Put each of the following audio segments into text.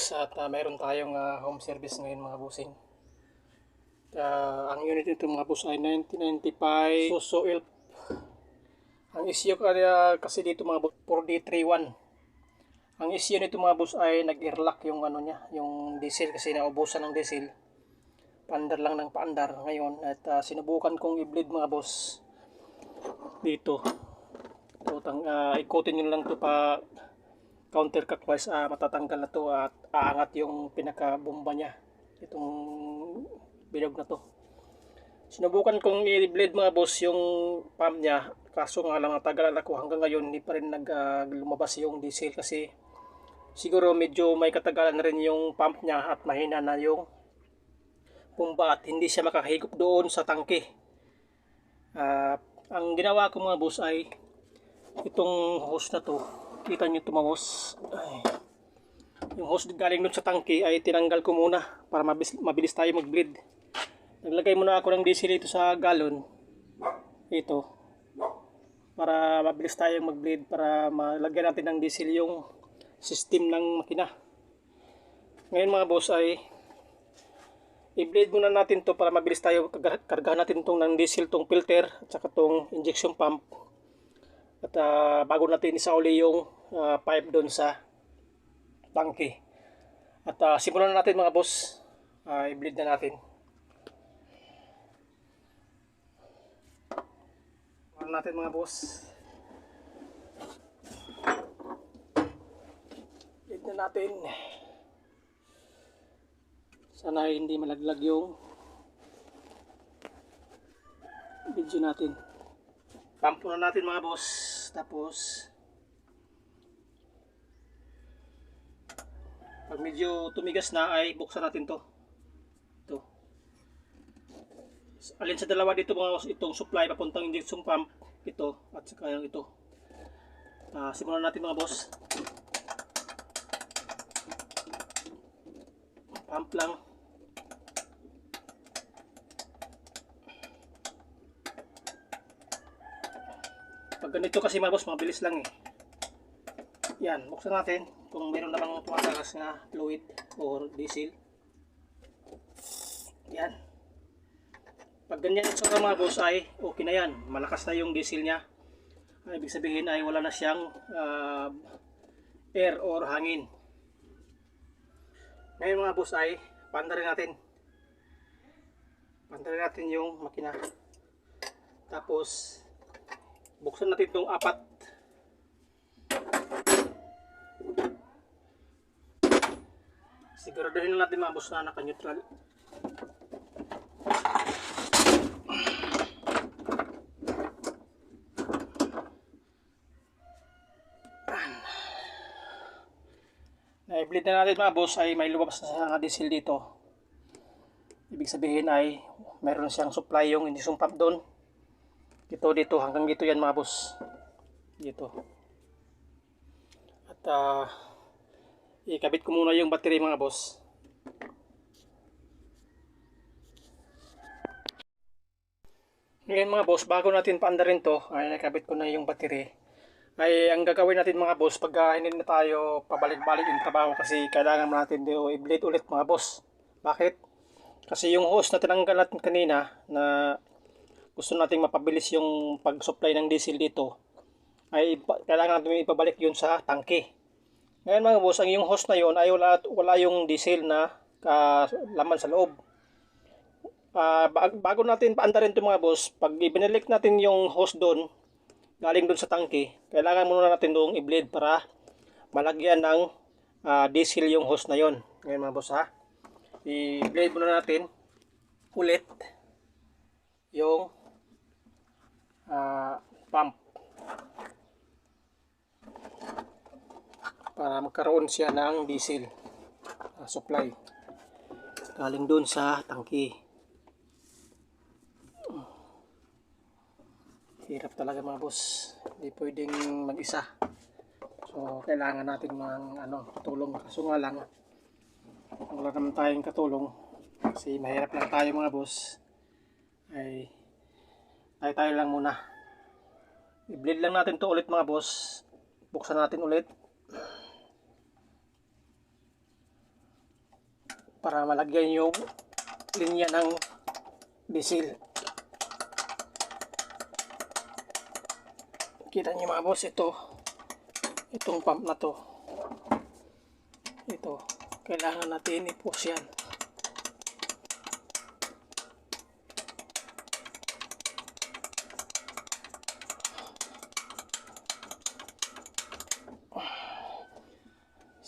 boss at ah, mayroon tayong ah, home service ngayon mga bossing. Ah, ang unit nito mga boss ay 1995 Suso Elf. Ang issue kaya kasi dito mga boss 4D31. Ang issue nito mga boss ay nag-airlock yung ano niya, yung diesel kasi naubusan ng diesel. Paandar lang ng paandar ngayon at ah, sinubukan kong i-bleed mga boss dito. Ito, tang, ah, ikutin nyo lang to pa counterclockwise ah, matatanggal na to at aangat yung pinaka-bomba niya itong bilog na to. Sinubukan kong i-blade mga boss yung pump niya. Kaso nga lang natagal ako hanggang ngayon hindi pa rin nag ah, lumabas yung diesel kasi siguro medyo may katagalan na rin yung pump niya at mahina na yung bomba at hindi siya makahigop doon sa tangke. Ah, ang ginawa ko mga boss ay itong hose na to. Kita nyo hose ay, yung hose galing dun sa tangke ay tinanggal ko muna para mabilis, mabilis tayo mag bleed naglagay muna ako ng diesel ito sa galon. Ito. Para mabilis tayo mag bleed para malagyan natin ng diesel yung system ng makina. Ngayon mga boss ay i-bleed muna natin to para mabilis tayo karga- kargahan natin tong ng diesel tong filter at saka tong injection pump. At ah, bago natin isauli yung ah, pipe doon sa tangke. At ah, simulan na natin mga boss. Ah, i-bleed na natin. Simulan natin mga boss. Bleed na natin. Sana hindi malaglag yung video natin. Pump na natin mga boss. Tapos, medyo tumigas na ay buksan natin to. Ito. Alin sa dalawa dito mga boss, itong supply papuntang injection pump. Ito at saka yung ito. Ah, simulan natin mga boss. Pump lang. Pag ganito kasi mga boss, mabilis lang eh. Yan, buksan natin kung meron namang tumatagas na fluid or diesel. Yan. Pag ganyan ito mga boss ay okay na yan. Malakas na yung diesel niya. Ibig sabihin ay wala na siyang ah, air or hangin. Ngayon mga boss ay pandarin natin. Pandarin natin yung makina. Tapos buksan natin itong apat siguraduhin lang natin mga boss na naka-neutral. Na-bleed na natin mga boss ay may lumabas na sa diesel dito. Ibig sabihin ay meron siyang supply yung injection pump doon. Dito dito hanggang dito yan mga boss. Dito. At ah, ikabit ko muna yung battery mga boss ngayon mga boss bago natin paandarin to ay nakabit ko na yung battery ay ang gagawin natin mga boss pag ah, hindi na tayo pabalik-balik yung trabaho kasi kailangan natin dito i-blade ulit mga boss bakit? kasi yung hose na tinanggal natin kanina na gusto nating mapabilis yung pag-supply ng diesel dito ay kailangan natin ipabalik yun sa tangke. Ngayon mga boss, ang yung hose na yun ay wala, wala yung diesel na ah, laman sa loob. Ba- bago natin paandarin ito mga boss, pag ibinalik natin yung hose doon, galing doon sa tangke, kailangan muna natin doong i-bleed para malagyan ng ah, diesel yung hose na yon. Ngayon mga boss ha, i-bleed muna natin ulit yung ah, pump para magkaroon siya ng diesel ah, supply. Galing doon sa tangki hirap talaga mga boss. Hindi pwedeng mag-isa. So kailangan natin mang ano, tulong. Kaso nga lang wala naman tayong katulong. Kasi mahirap lang tayo mga boss. Ay tayo tayo lang muna. I-bleed lang natin to ulit mga boss. Buksan natin ulit para malagyan yung linya ng diesel. Kita niyo mga boss, ito. Itong pump na to. Ito. Kailangan natin i-push yan.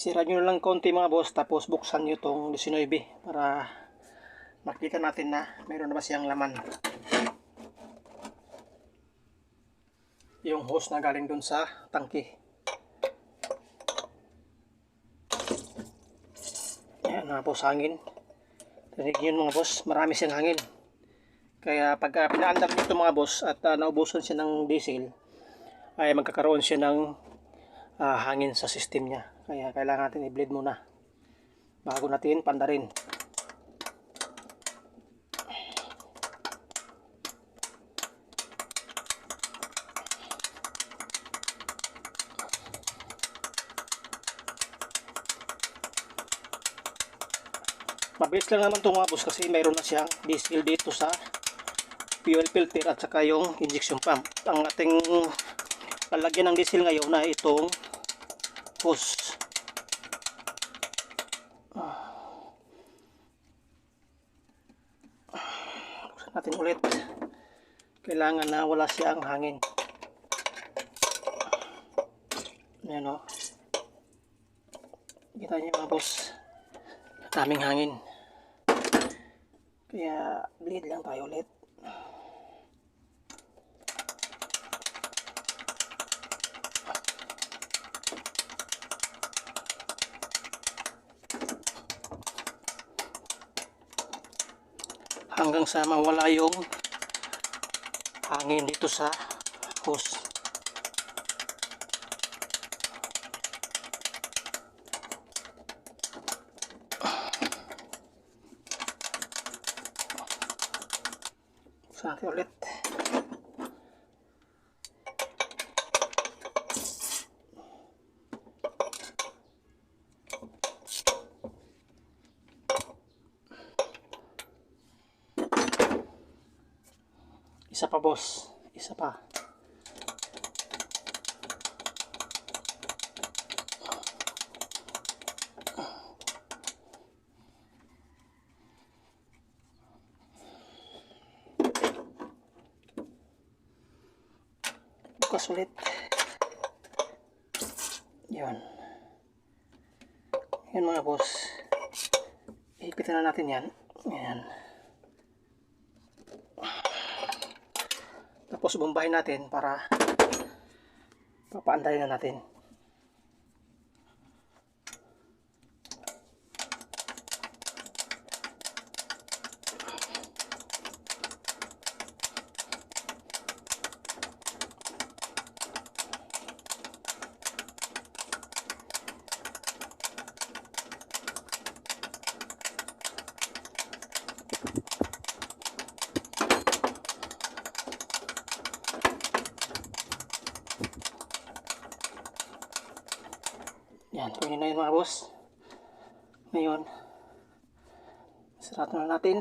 Sira nyo lang konti mga boss tapos buksan nyo tong 19 para makita natin na mayroon na ba siyang laman. Yung hose na galing dun sa tangke. Ayan mga boss hangin. Rinig yun mga boss, marami siyang hangin. Kaya pagka pinaandar nito mga boss at uh, naubusan siya ng diesel, ay magkakaroon siya ng ah, hangin sa system niya. Kaya kailangan natin i-bleed muna bago natin pandarin. Mabilis lang naman itong mga kasi mayroon na siyang diesel dito sa fuel filter at saka yung injection pump. Ang ating lalagyan ng diesel ngayon na itong hose. Buksan natin ulit. Kailangan na wala siyang hangin. Ayan o. Kita niyo mga boss. Daming hangin. Kaya bleed lang tayo ulit. hanggang sa mawala yung hangin dito sa hose. Buksan natin ulit. Isa pa boss. Isa pa. Bukas ulit. Yan. Yan mga boss. Ihipitan na natin yan. Yan. Tapos bombahin natin para papaandarin na natin. Yan, boss. Ngayon, sarado na natin.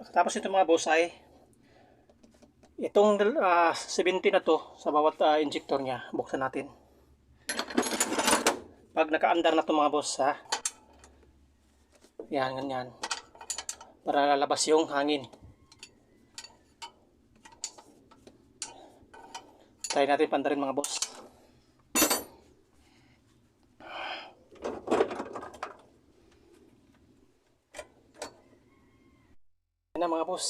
Pagkatapos ito mga boss itong ah, 70 na to sa bawat ah, injector niya, buksan natin. Pag nakaandar na to mga boss ha, yan, ganyan. Para lalabas yung hangin. Try natin pandarin mga boss. Yan na mga boss.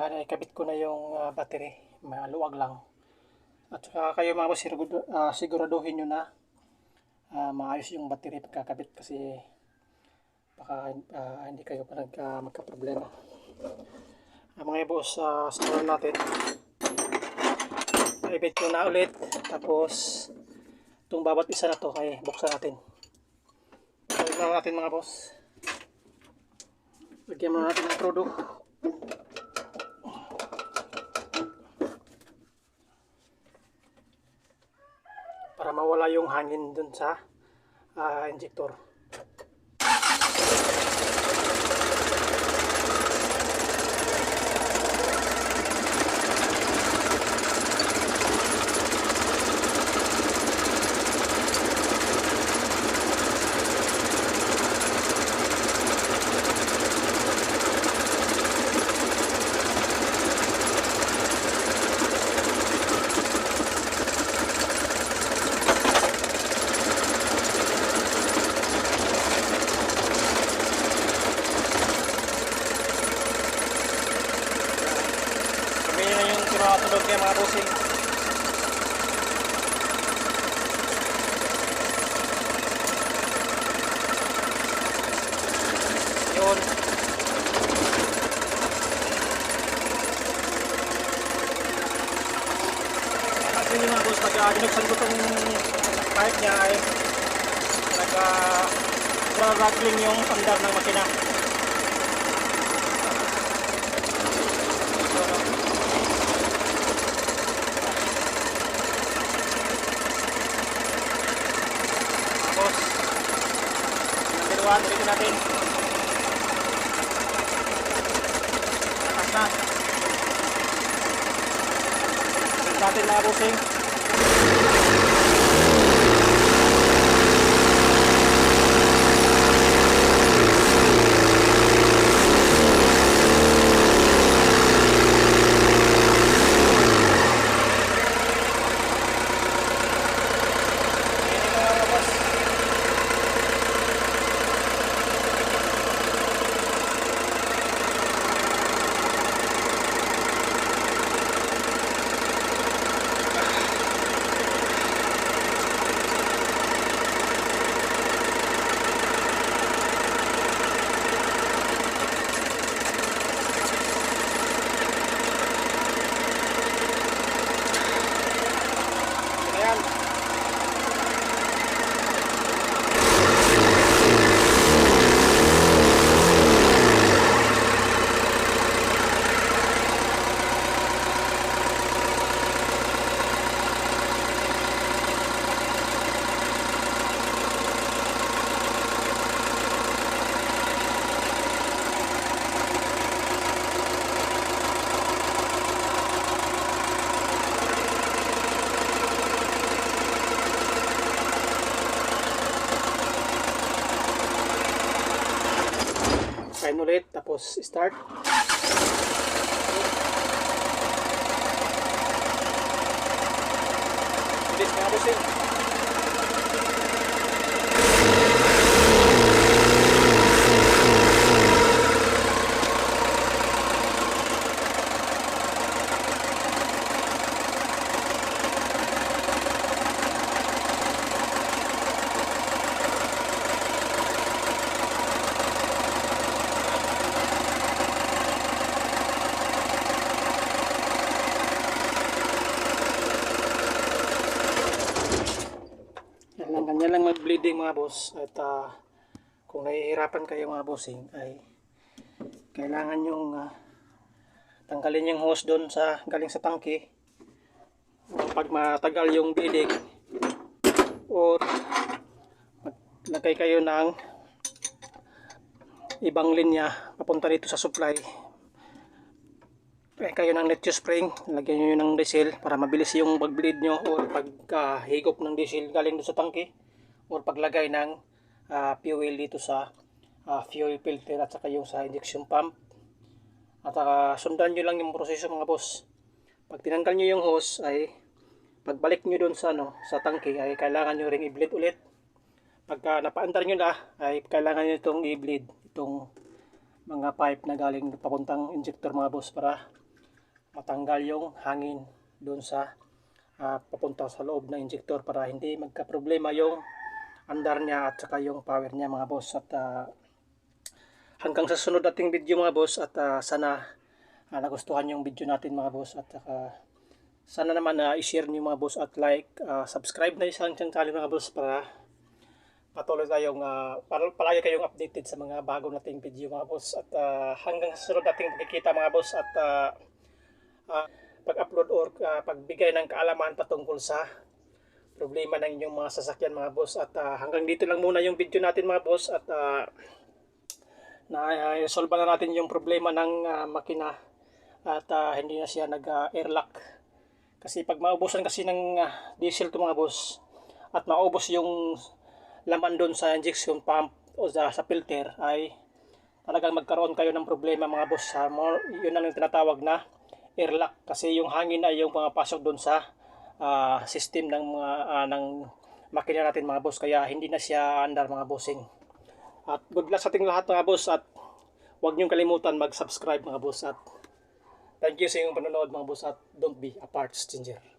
Ah, naikabit ko na yung ah, battery. Maluwag lang. At saka kayo mga boss, ah, siguraduhin nyo na ah, maayos yung battery pagkakabit kasi baka ah, hindi kayo pa nagka, magka-problema. Ah, mga boss, uh, simulan natin. Naibit ko na ulit. Tapos, itong bawat isa na to ay buksan natin. Lang natin mga boss. Lagyan muna natin ng product. Para mawala yung hangin dun sa ah, injector. si mga tulog niya mga bossing. Yun. Kasi yung mga boss, pag uh, binuksan ko itong pipe niya ay nagka rattling yung andar ng makina. Tapos, number one, ulitin natin. Takas na. Natin mga bossing. Tapos start. Bilis nga bossing. Yan lang, mag-bleeding mga boss. At ah, kung nahihirapan kayo mga bossing, ay kailangan yung ah, tanggalin yung hose doon sa galing sa tangke. Pag matagal yung bleeding, o maglagay kayo ng ibang linya papunta dito sa supply. Kaya kayo ng net spring, lagyan nyo ng diesel para mabilis yung pag-bleed nyo or pagkahigop ng diesel galing doon sa tangke or paglagay ng ah, fuel dito sa ah, fuel filter at saka yung sa injection pump. At saka sundan nyo lang yung proseso mga boss. Pag tinanggal nyo yung hose ay pagbalik nyo doon sa ano sa tangke ay kailangan nyo ring i-bleed ulit. Pagka napaandar nyo na ay kailangan nyo itong i-bleed itong mga pipe na galing papuntang injector mga boss para matanggal yung hangin doon sa ah, papunta sa loob ng injector para hindi magka-problema yung andar niya at saka yung power niya mga boss. At ah, hanggang sa sunod nating video mga boss at ah, sana ah, nagustuhan yung video natin mga boss. At saka sana naman na i-share niyo mga boss at like ah, subscribe na isang channel mga boss para patuloy tayong ah, para palagi kayong updated sa mga bago nating video mga boss. At ah, hanggang sa sunod nating pagkikita mga boss at ah, ah, pag-upload or ah, pagbigay ng kaalaman patungkol sa problema ng inyong mga sasakyan mga boss. At ah, hanggang dito lang muna yung video natin mga boss. At ah, na resolve na natin yung problema ng ah, makina. At ah, hindi na siya nag-airlock. Kasi pag maubusan kasi ng ah, diesel to mga boss at maubos yung laman doon sa injection pump o sa, sa filter ay talagang magkaroon kayo ng problema mga boss. Sa more, yun ang tinatawag na airlock. Kasi yung hangin ay yung mga pasok doon sa ah, system ng mga ah, ng makina natin mga boss. Kaya hindi na siya andar mga bossing. At good luck sa ating lahat mga boss. At huwag niyong kalimutan mag-subscribe mga boss. At Thank you sa inyong panonood mga boss. At don't be a parts changer.